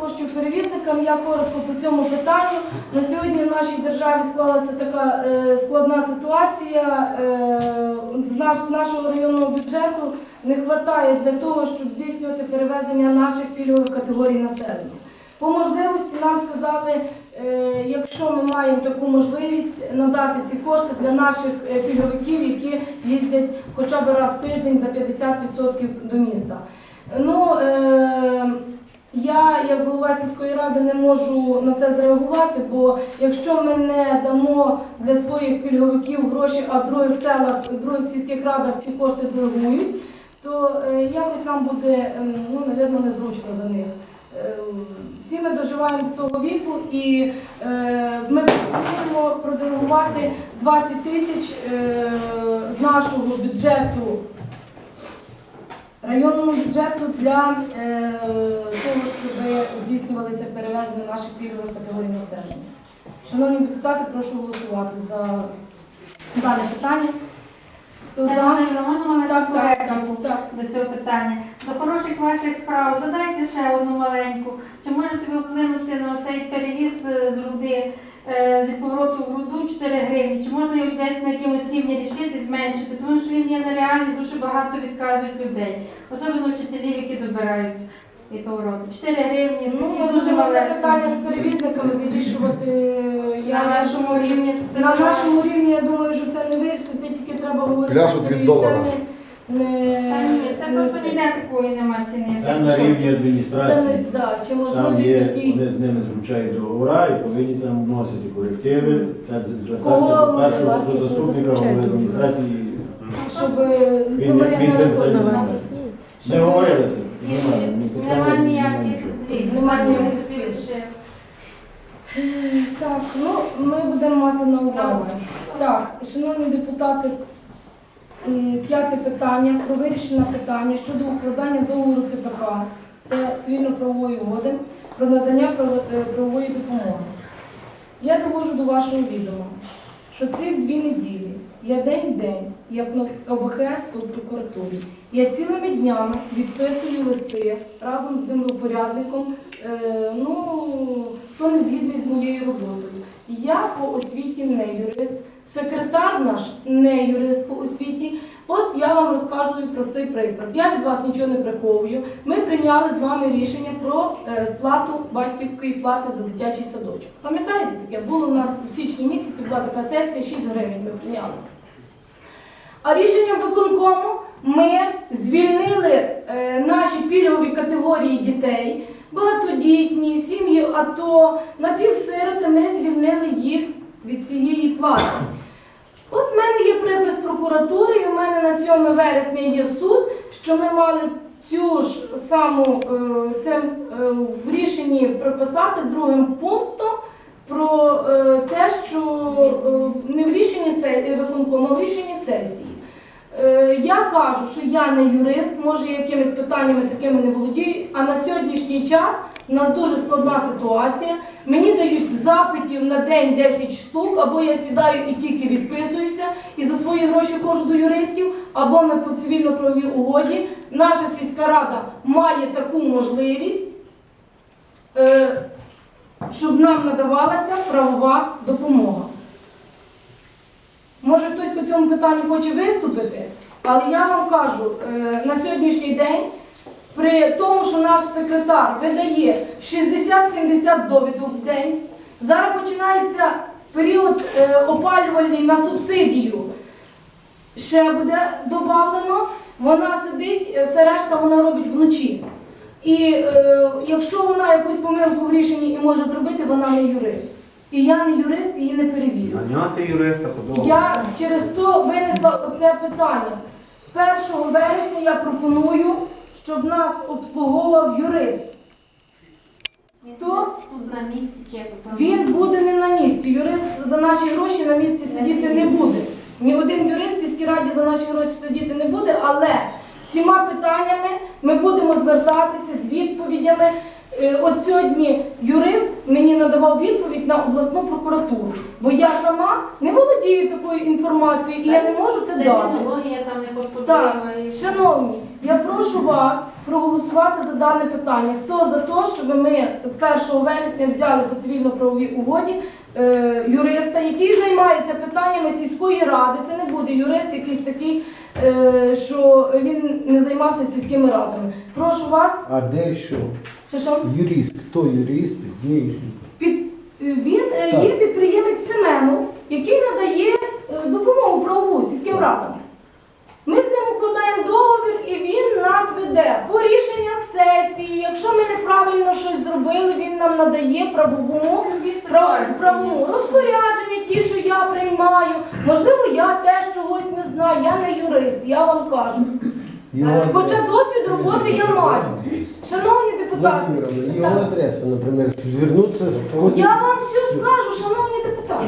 коштів перевізникам. Я коротко по цьому питанню. На сьогодні в нашій державі склалася така е, складна ситуація. Е, з наш, нашого районного бюджету не вистачає для того, щоб здійснювати перевезення наших пільгових категорій населення. По можливості нам сказали, е, якщо ми маємо таку можливість надати ці кошти для наших пільговиків, які їздять хоча б раз в тиждень за 50% до міста. Ну, я, як голова сільської ради, не можу на це зреагувати, бо якщо ми не дамо для своїх пільговиків гроші, а в других селах, в других сільських радах ці кошти делегують, то е, якось нам буде, ем, ну, напевно, незручно за них. Е, Всі ми доживаємо до того віку, і е, ми пропонуємо проделегувати 20 тисяч з нашого бюджету районному бюджету для е, того, щоб здійснювалися перевезення наших пільгових категорій населення. Шановні депутати, прошу голосувати за дане питання. Хто за? Можна мене Так, так, так, так. до цього питання? До хороших ваших справ додайте ще одну маленьку. Чи можете ви вплинути на цей перевіз з руди від повороту в руду 4 гривні? Чи можна його десь на якомусь рівні рішити, зменшити? Тому що він є нереальний, дуже багато відказують людей, особливо вчителів, які добираються від повороту. 4 гривні, Ну, ну, дуже це питання з перевізниками вирішувати. Я На нашому рівні на нашому рівні я думаю, що це не вирішиться, це тільки треба говорити. Пляшуть від долара. Не, Та ні, це не просто це. ніде такої нема ціни. Там на рівні Це не адміністрації, да, чи там можливі є, такі. вони з ними заключають договори і повинні там вносити корективи. Це Кого звертатися до першого вартість до заступника голови адміністрації. Щоб Він- Мар'яна він це питання Не говорили це. Немає, ні Нема ні ніяких нічого. звітів, Нема нема ніяких. Так, ну ми будемо мати на увазі. Так, шановні депутати, п'яте питання про вирішення питання щодо укладання договору ЦПК. Це цивільно-правової угоди про надання е, правової допомоги. Я довожу до вашого відома, що ці дві неділі я день в день, як на ОБХС у прокуратурі. Я цілими днями відписую листи разом з землепорядником, е, ну, хто не згідний з моєю роботою. Я по освіті не юрист, секретар наш не юрист по освіті. От я вам розкажу простий приклад. Я від вас нічого не приховую. Ми прийняли з вами рішення про е, сплату батьківської плати за дитячий садочок. Пам'ятаєте таке? Було у нас у січні місяці була така сесія, 6 гривень ми прийняли. А рішенням виконкому ми звільнили е, наші пільгові категорії дітей, багатодітні, сім'ї АТО, напівсироти, ми звільнили їх від цієї плати. От в мене є припис прокуратури, і у мене на 7 вересня є суд, що ми мали цю ж саму е, це е, в рішенні прописати другим пунктом про е, те, що не в рішенні виконкому, а в рішенні сесії. Я кажу, що я не юрист, може якимись питаннями такими не володію, а на сьогоднішній час у нас дуже складна ситуація. Мені дають запитів на день 10 штук, або я сідаю і тільки відписуюся і за свої гроші ходжу до юристів, або ми по цивільно-правовій угоді. Наша сільська рада має таку можливість, е, щоб нам надавалася правова допомога. Може хтось по цьому питанню хоче виступити, але я вам кажу, е, на сьогоднішній день, при тому, що наш секретар видає 60-70 довідок в день, зараз починається період е, опалювальний на субсидію. Ще буде додавлено, вона сидить, е, все решта вона робить вночі. І е, якщо вона якусь помилку в рішенні і може зробити, вона не юрист. І я не юрист, її не перевірю. Наняти юриста подобається. Я через то винесла оце питання. З 1 вересня я пропоную, щоб нас обслуговував юрист. Чеку. Він буде не на місці. Юрист за наші гроші на місці сидіти не буде. Ні один юрист в сільській раді за наші гроші сидіти не буде, але всіма питаннями ми будемо звертатися з відповідями. Е, От сьогодні юрист мені надавав відповідь на обласну прокуратуру, бо я сама не володію такою інформацією і я не можу це дати. Там не Так, шановні, я прошу вас проголосувати за дане питання. Хто за те, щоб ми з 1 вересня взяли по цивільно-правовій угоді е, юриста, який займається питаннями сільської ради. Це не буде юрист якийсь такий, е, що він не займався сільськими радами. Прошу вас, А де що? що, що Юрист. Хто юрист? Де? під, він е, Так. є підприємець Семенов, який надає правову сільським радам. Ми з ним укладаємо договір і він нас веде по рішеннях сесії. Якщо ми неправильно щось зробили, він нам надає правову, прав, розпорядження, ті, що я приймаю. Можливо, я теж чогось не знаю. Я не юрист, я вам кажу. Хоча досвід роботи я маю. Шановні депутати, його адреса, наприклад, звернутися. я вам все скажу.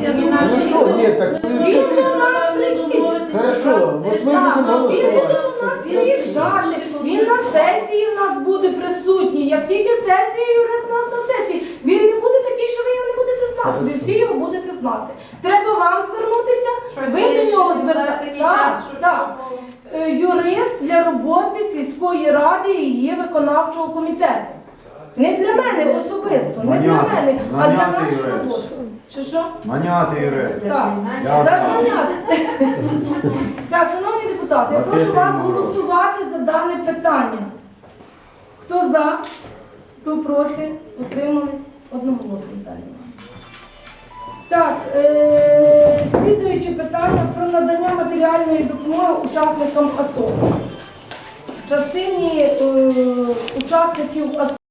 Я думаю, Хорошо, ні, так ви Він до нас приїде. Хорошо, от ми будемо Він буде голосувати. до нас приїжджати. Він на сесії в нас буде присутній. Як тільки сесія, юрист у нас на сесії. Він не буде такий, що ви його не будете знати. Ви всі його будете знати. Треба вам звернутися. Ви до нього за звертаєте. Так, час, щоб так. було. Е, Юрист для роботи сільської ради і її виконавчого комітету. Не для мене особисто, не для Наняти, мене, а для наняти нашої юриста. роботи. Що що? Наняти юрист. Так. Я Так, знаю. Так, шановні депутати, я Платити прошу вас йому гроші. голосувати за дане питання. Хто за, хто проти, утримались одноголосно Віталій. Так, е- слідуюче питання про надання матеріальної допомоги учасникам АТО. В частині е- учасників АТО.